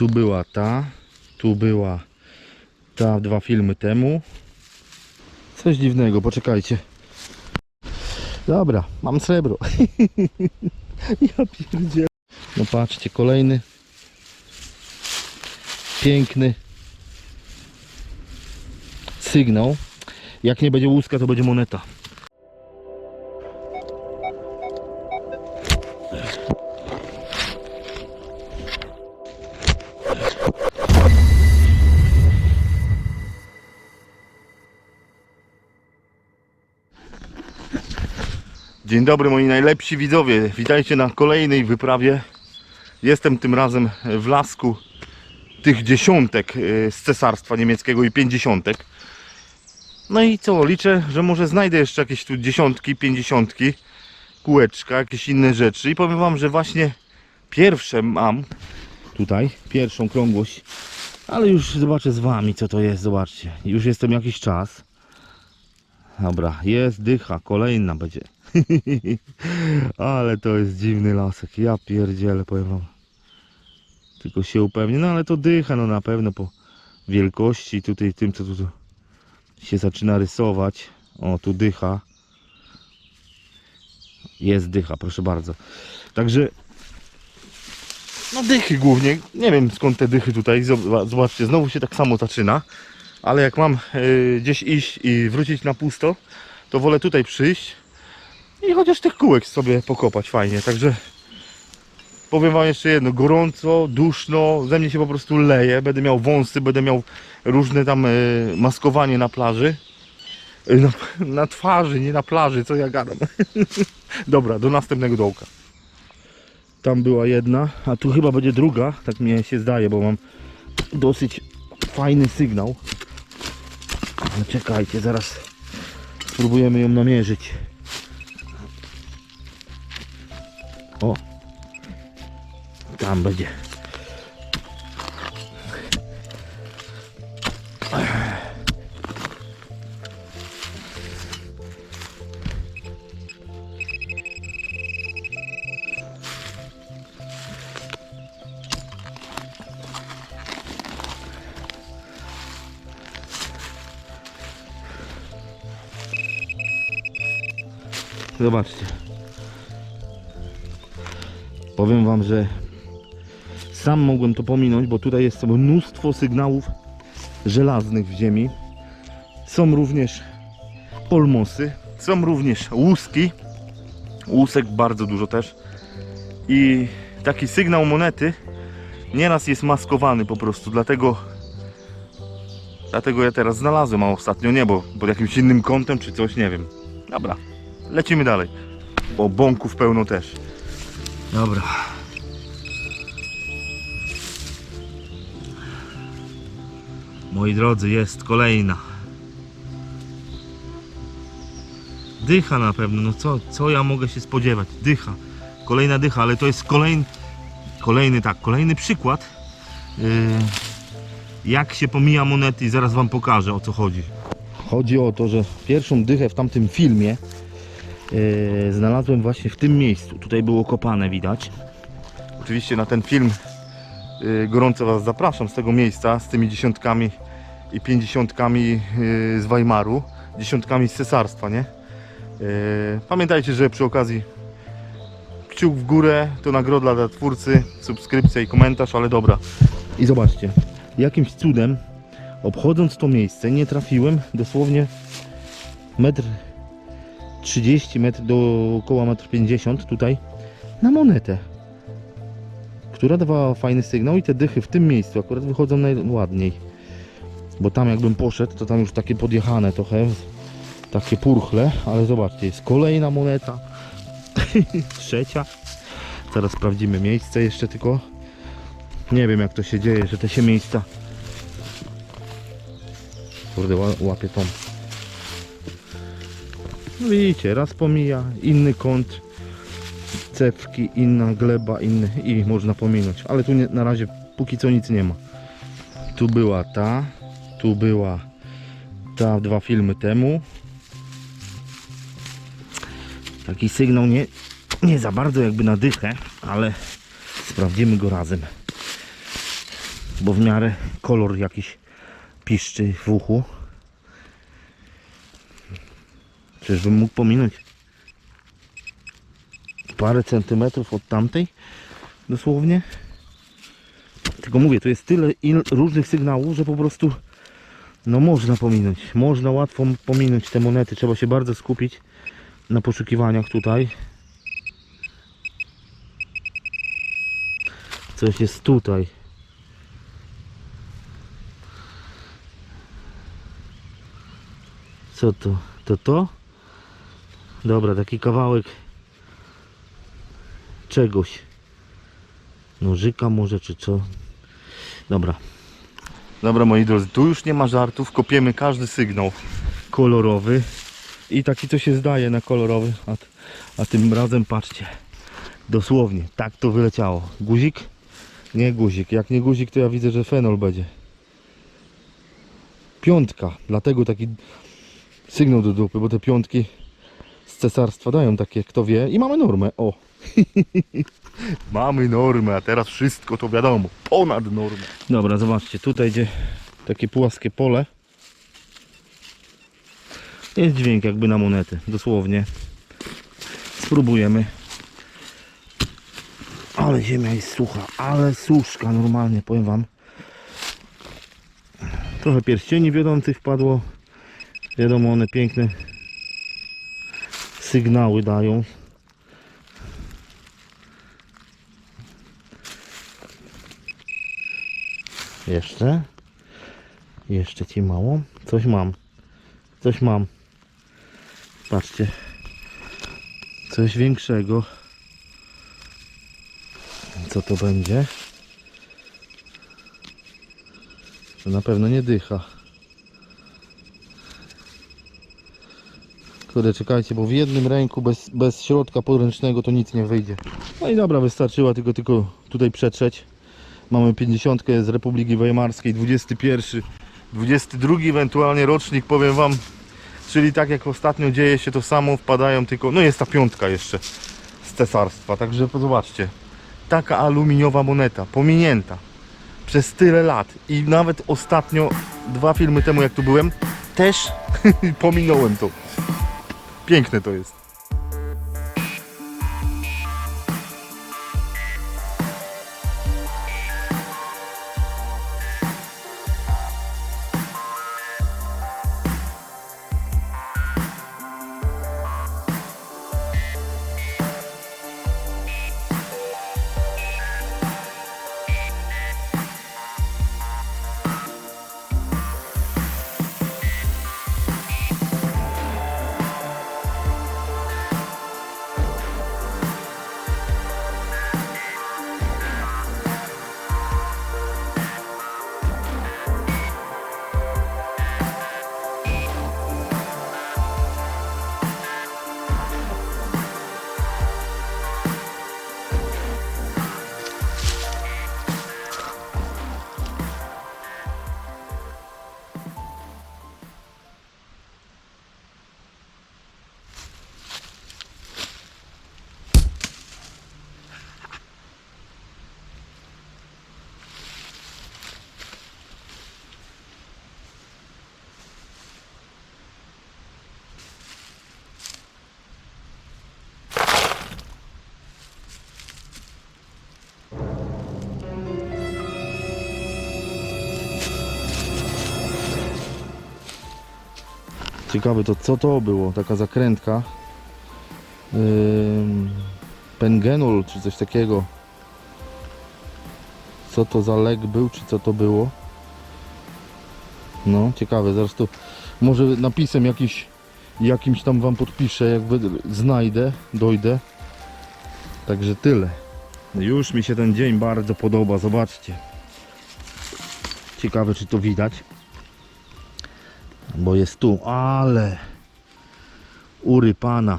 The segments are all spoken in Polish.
Tu była ta, tu była ta dwa filmy temu. Coś dziwnego, poczekajcie. Dobra, mam srebro. ja pierdzielę. No patrzcie, kolejny. Piękny. Sygnał. Jak nie będzie łuska, to będzie moneta. Dzień dobry moi najlepsi widzowie. Witajcie na kolejnej wyprawie. Jestem tym razem w lasku tych dziesiątek y, z cesarstwa niemieckiego i pięćdziesiątek. No i co, liczę, że może znajdę jeszcze jakieś tu dziesiątki, pięćdziesiątki, kółeczka, jakieś inne rzeczy. I powiem wam, że właśnie pierwsze mam tutaj, pierwszą krągłość, ale już zobaczę z wami co to jest, zobaczcie. Już jestem jakiś czas. Dobra, jest dycha, kolejna będzie. ale to jest dziwny lasek, ja pierdzielę, powiem wam. Tylko się upewnię, no ale to dycha, no na pewno po wielkości tutaj tym co tu się zaczyna rysować. O, tu dycha. Jest dycha, proszę bardzo. Także no dychy głównie. Nie wiem skąd te dychy tutaj. Zob- Zobaczcie, znowu się tak samo zaczyna. Ale jak mam y, gdzieś iść i wrócić na pusto, to wolę tutaj przyjść i chociaż tych kółek sobie pokopać fajnie. Także powiem wam jeszcze jedno, gorąco, duszno, ze mnie się po prostu leje, będę miał wąsy, będę miał różne tam y, maskowanie na plaży. Y, Na, na twarzy, nie na plaży, co ja gadam. Dobra, do następnego dołka. Tam była jedna, a tu chyba będzie druga, tak mnie się zdaje, bo mam dosyć fajny sygnał. Ale czekajcie, zaraz spróbujemy ją namierzyć. O, tam będzie. Zobaczcie. Powiem wam, że sam mogłem to pominąć, bo tutaj jest mnóstwo sygnałów żelaznych w ziemi. Są również polmosy, są również łuski. Łusek bardzo dużo też. I taki sygnał monety nieraz jest maskowany po prostu, dlatego dlatego ja teraz znalazłem, a ostatnio nie, bo pod jakimś innym kątem czy coś, nie wiem. Dobra, lecimy dalej. Bo bąków pełno też. Dobra. Moi drodzy, jest kolejna. Dycha na pewno, no co, co ja mogę się spodziewać? Dycha. Kolejna dycha, ale to jest kolejny, kolejny tak, kolejny przykład yy, jak się pomija monety i zaraz wam pokażę o co chodzi. Chodzi o to, że pierwszą dychę w tamtym filmie yy, znalazłem właśnie w tym miejscu. Tutaj było kopane widać. Oczywiście na ten film yy, gorąco Was zapraszam z tego miejsca, z tymi dziesiątkami i pięćdziesiątkami yy, z Weimaru, dziesiątkami z cesarstwa, nie? Yy, pamiętajcie, że przy okazji kciuk w górę to nagroda dla twórcy, subskrypcja i komentarz, ale dobra. I zobaczcie, jakimś cudem obchodząc to miejsce nie dosłownie metr 30 metr do około metr 50 tutaj na monetę która dawała fajny sygnał i te dychy w tym miejscu akurat wychodzą najładniej. Bo tam jakbym poszedł to tam już takie podjechane trochę takie purchle ale zobaczcie jest kolejna moneta. Trzecia. Zaraz sprawdzimy miejsce jeszcze tylko nie wiem jak to się dzieje że te się miejsca kurde ła- łapie tą no widzicie, raz pomija, inny kąt, cewki, inna gleba, inny i można pominąć. Ale tu nie, na razie póki co nic nie ma. Tu była ta, tu była ta dwa filmy temu. Taki sygnał nie, nie za bardzo jakby na dychę, ale sprawdzimy go razem. bo w miarę kolor jakiś piszczy w uchu. Czyżbym mógł pominąć parę centymetrów od tamtej dosłownie. Tylko mówię, tu jest tyle różnych sygnałów, że po prostu no można pominąć. Można łatwo pominąć te monety. Trzeba się bardzo skupić na poszukiwaniach tutaj. Coś jest tutaj. Co to? To to? Dobra, taki kawałek czegoś. Nożyka może, czy co? Dobra. Dobra, moi drodzy, tu już nie ma żartów. Kopiemy każdy sygnał kolorowy. I taki to się zdaje na kolorowy. A, a tym razem patrzcie. Dosłownie, tak to wyleciało. Guzik? Nie guzik. Jak nie guzik, to ja widzę, że fenol będzie. Piątka. Dlatego taki sygnał do dupy, bo te piątki cesarstwa dają takie, kto wie. I mamy normę. O. mamy normę, a teraz wszystko to wiadomo. Ponad normę. Dobra, zobaczcie. Tutaj idzie takie płaskie pole. Jest dźwięk jakby na monety. Dosłownie. Spróbujemy. Ale ziemia jest sucha, ale suszka normalnie, powiem wam. Trochę pierścieni wiodących wpadło. Wiadomo, one piękne sygnały dają. Jeszcze. Jeszcze ci mało. Coś mam. Coś mam. Patrzcie. Coś większego. Co to będzie? To na pewno nie dycha. Kurde, czekajcie, bo w jednym ręku bez, bez środka podręcznego to nic nie wyjdzie. No i dobra, wystarczyła tylko, tylko tutaj przetrzeć. Mamy 50 z Republiki Weimarskiej, 21, 22 ewentualnie rocznik, powiem Wam. Czyli tak jak ostatnio dzieje się to samo, wpadają tylko, no jest ta piątka jeszcze z cesarstwa, także zobaczcie. Taka aluminiowa moneta, pominięta przez tyle lat i nawet ostatnio, dwa filmy temu jak tu byłem, też pominąłem to. Piękne to jest. Ciekawe to co to było, taka zakrętka. Ym, Pengenol czy coś takiego. Co to za lek był, czy co to było? No, ciekawe, zaraz to może napisem jakiś, jakimś tam wam podpiszę, jak będę- znajdę, dojdę. Także tyle. Już mi się ten dzień bardzo podoba, zobaczcie. Ciekawe czy to widać bo jest tu, ale ury pana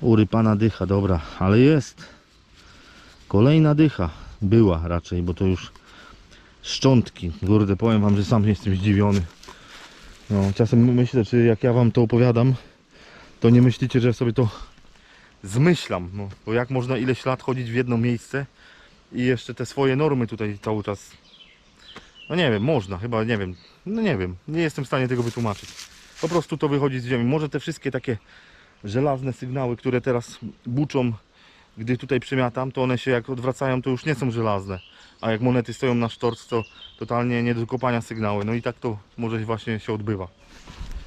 ury pana dycha, dobra, ale jest kolejna dycha była raczej, bo to już szczątki, kurde powiem wam, że sam jestem zdziwiony no, czasem myślę, czy jak ja wam to opowiadam to nie myślicie, że sobie to zmyślam, no, bo jak można ileś lat chodzić w jedno miejsce i jeszcze te swoje normy tutaj cały czas. No nie wiem, można, chyba nie wiem. No nie wiem, nie jestem w stanie tego wytłumaczyć. Po prostu to wychodzi z ziemi. Może te wszystkie takie żelazne sygnały, które teraz buczą, gdy tutaj przemiatam, to one się jak odwracają, to już nie są żelazne. A jak monety stoją na sztorc, to totalnie nie do kopania sygnały. No i tak to może właśnie się odbywa.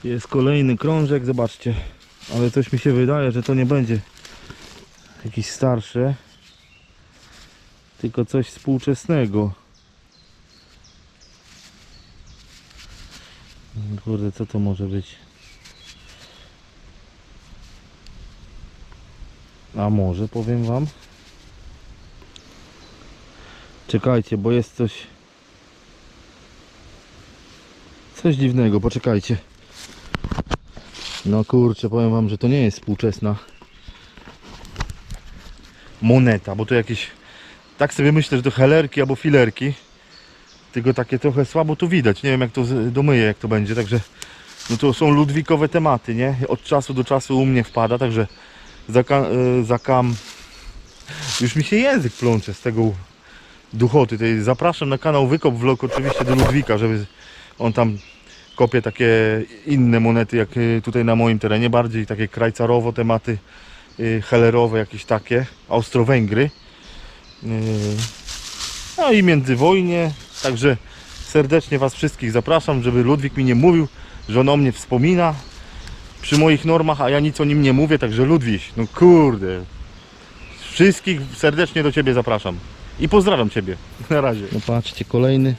Jest kolejny krążek, zobaczcie. Ale coś mi się wydaje, że to nie będzie jakieś starsze, tylko coś współczesnego. Kurde, co to może być? A może, powiem wam. Czekajcie, bo jest coś... Coś dziwnego, poczekajcie. No kurczę, powiem wam, że to nie jest współczesna moneta, bo to jakieś... Tak sobie myślę, że to helerki albo filerki. Tylko takie trochę słabo tu widać. Nie wiem jak to domyję, jak to będzie, także... No to są ludwikowe tematy, nie? Od czasu do czasu u mnie wpada, także y, zakam... Już mi się język plącze z tego duchoty. Tej zapraszam na kanał Wykop Vlog oczywiście do Ludwika, żeby on tam kopie takie inne monety jak y, tutaj na moim terenie, bardziej takie krajcarowo tematy, y, helerowe jakieś takie, Austro-Węgry. No i międzywojnie, także serdecznie Was wszystkich zapraszam, żeby Ludwik mi nie mówił, że on o mnie wspomina przy moich normach, a ja nic o nim nie mówię, także Ludwik, no kurde, wszystkich serdecznie do Ciebie zapraszam i pozdrawiam Ciebie, na razie. No patrzcie, kolejny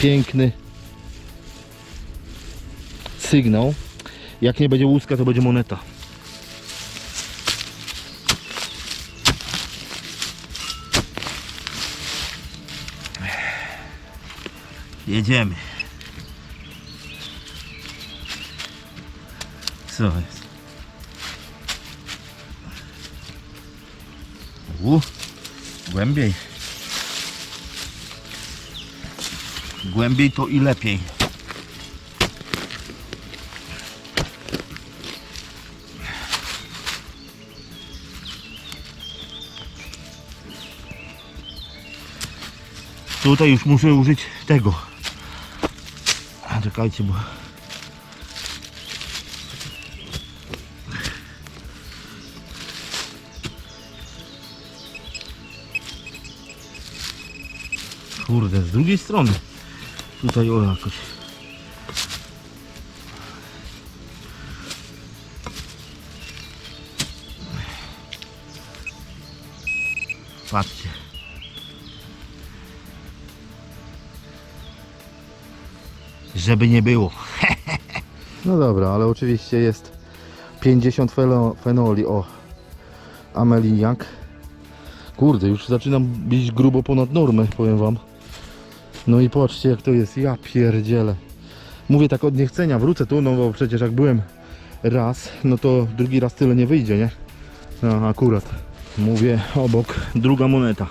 piękny sygnał. Jak nie będzie łuska, to będzie moneta. Jedziemy. Co jest? U, głębiej. Głębiej to i lepiej. Tutaj już muszę użyć tego. Czekajcie, bo... Kurde, z drugiej strony. Tutaj o jakoś. Patrzcie. Żeby nie było. No dobra, ale oczywiście jest 50 felo- fenoli o ameliniak. Kurde, już zaczynam bić grubo ponad normę, powiem wam. No i patrzcie jak to jest, ja pierdzielę. Mówię tak od niechcenia, wrócę tu, no bo przecież jak byłem raz, no to drugi raz tyle nie wyjdzie, nie? No akurat. Mówię obok, druga moneta.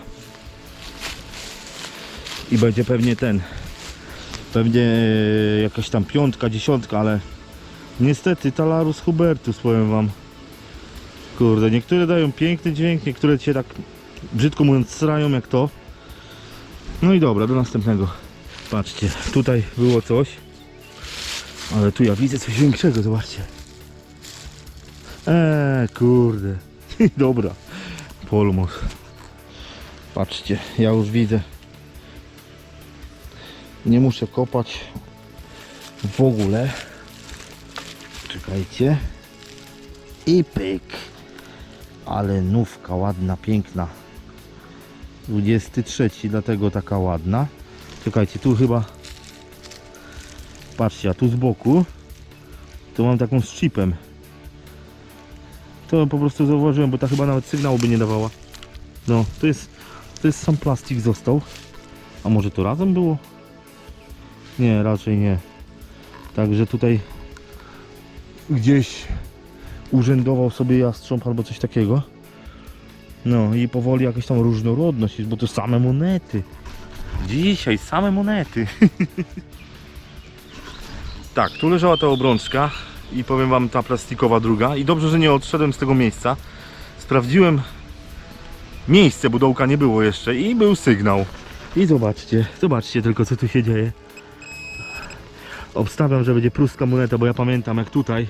I będzie pewnie ten, pewnie e, jakaś tam piątka, dziesiątka, ale niestety Talarus Hubertus, powiem wam. Kurde, niektóre dają piękny dźwięk, niektóre cię tak brzydko mówiąc srają jak to. No i dobra, do następnego. Patrzcie, tutaj było coś. Ale tu ja widzę coś większego, zobaczcie. Eee, kurde. dobra. Polmos. Patrzcie, ja już widzę. Nie muszę kopać w ogóle. Czekajcie. I pyk. Ale nówka ładna, piękna. 23, dlatego taka ładna. Czekajcie, tu chyba. Patrzcie, a tu z boku to mam taką z chipem. To po prostu zauważyłem, bo ta chyba nawet sygnału by nie dawała. No, to jest, to jest sam plastik został. A może to razem było? Nie, raczej nie. Także tutaj gdzieś urzędował sobie jastrząb albo coś takiego. No i powoli jakaś tam różnorodność jest, bo to same monety. Dzisiaj same monety. tak, tu leżała ta obrączka i powiem wam ta plastikowa druga i dobrze, że nie odszedłem z tego miejsca. Sprawdziłem miejsce, bo dołka nie było jeszcze i był sygnał. I zobaczcie, zobaczcie tylko co tu się dzieje. Obstawiam, że będzie pruska moneta, bo ja pamiętam jak tutaj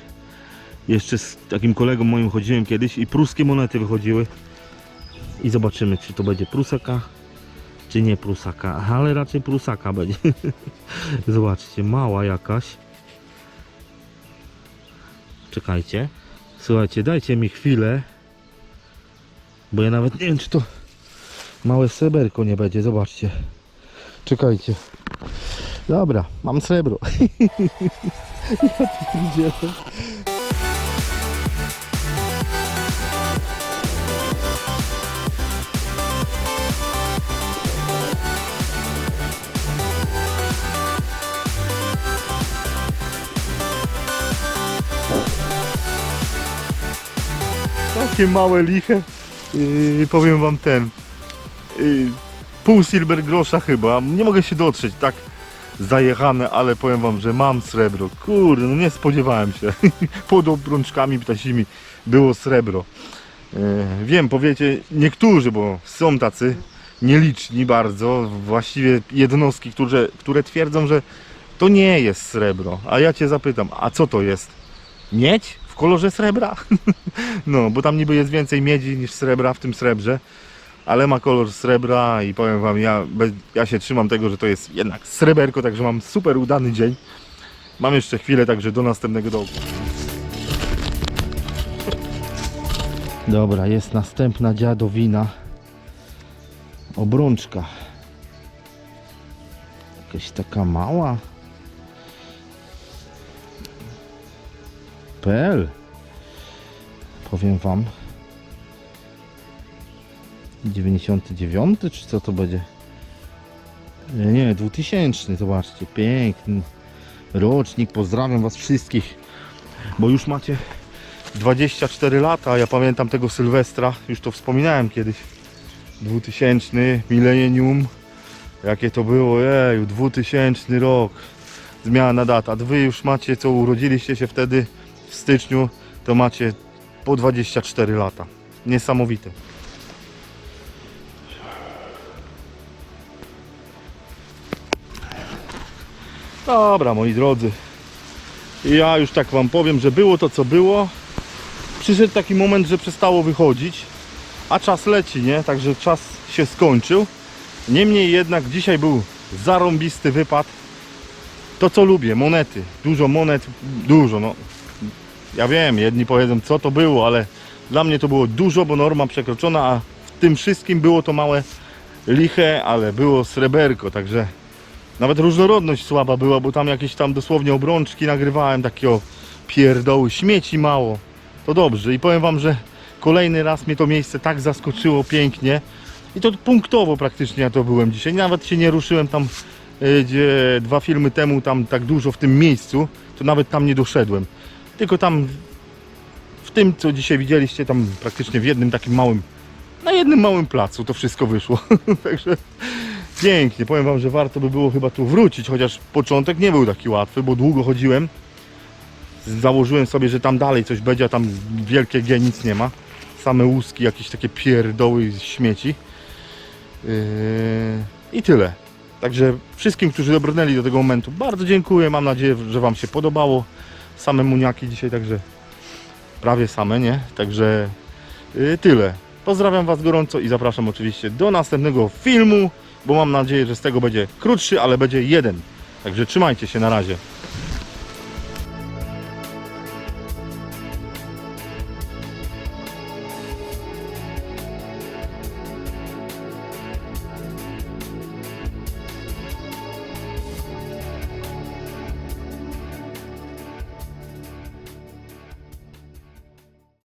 jeszcze z takim kolegą moim chodziłem kiedyś i pruskie monety wychodziły. I zobaczymy, czy to będzie prusaka, czy nie prusaka, ale raczej prusaka będzie. Zobaczcie, mała jakaś. Czekajcie. Słuchajcie, dajcie mi chwilę. Bo ja nawet nie wiem, czy to małe sreberko nie będzie. Zobaczcie. Czekajcie. Dobra, mam srebro. ja. Takie małe liche. Yy, powiem wam ten. Yy, pół silver grosza chyba. Nie mogę się dotrzeć, tak zajechane, ale powiem wam, że mam srebro. Kurde, no nie spodziewałem się. Pod obrączkami ptasimi było srebro. Yy, wiem, powiecie niektórzy, bo są tacy nieliczni bardzo, właściwie jednostki, które, które twierdzą, że to nie jest srebro. A ja cię zapytam, a co to jest? Miedź w kolorze srebra? No, bo tam niby jest więcej miedzi niż srebra w tym srebrze, ale ma kolor srebra i powiem wam, ja, ja się trzymam tego, że to jest jednak sreberko, także mam super udany dzień. Mam jeszcze chwilę, także do następnego dołku. Dobra, jest następna dziadowina. Obrączka. Jakaś taka mała. PL. Powiem wam. 99 czy co to będzie? Nie, nie, 2000, zobaczcie, piękny rocznik, pozdrawiam was wszystkich, bo już macie 24 lata, ja pamiętam tego Sylwestra, już to wspominałem kiedyś, 2000, milenium, jakie to było, jeju, 2000 rok, zmiana data, wy już macie, co urodziliście się wtedy w styczniu, to macie po 24 lata, niesamowite. Dobra, moi drodzy. Ja już tak wam powiem, że było to co było. Przyszedł taki moment, że przestało wychodzić, a czas leci, nie? Także czas się skończył. Niemniej jednak dzisiaj był zarąbisty wypad. To co lubię, monety. Dużo monet, dużo, no. Ja wiem, jedni powiedzą co to było, ale dla mnie to było dużo, bo norma przekroczona, a w tym wszystkim było to małe liche, ale było sreberko, także nawet różnorodność słaba była, bo tam jakieś tam dosłownie obrączki nagrywałem, takie o pierdoły, śmieci mało. To dobrze i powiem wam, że kolejny raz mnie to miejsce tak zaskoczyło pięknie i to punktowo praktycznie ja to byłem dzisiaj. Nawet się nie ruszyłem tam, y, gdzie dwa filmy temu tam tak dużo w tym miejscu, to nawet tam nie doszedłem. Tylko tam w tym, co dzisiaj widzieliście, tam praktycznie w jednym takim małym, na jednym małym placu to wszystko wyszło. Także pięknie. Powiem Wam, że warto by było chyba tu wrócić, chociaż początek nie był taki łatwy, bo długo chodziłem. Założyłem sobie, że tam dalej coś będzie, a tam wielkie G nic nie ma. Same łuski, jakieś takie pierdoły śmieci. Yy, I tyle. Także wszystkim, którzy dobrnęli do tego momentu, bardzo dziękuję. Mam nadzieję, że Wam się podobało. Same muniaki dzisiaj, także prawie same, nie? Także yy, tyle. Pozdrawiam Was gorąco i zapraszam oczywiście do następnego filmu, bo mam nadzieję, że z tego będzie krótszy, ale będzie jeden. Także trzymajcie się na razie.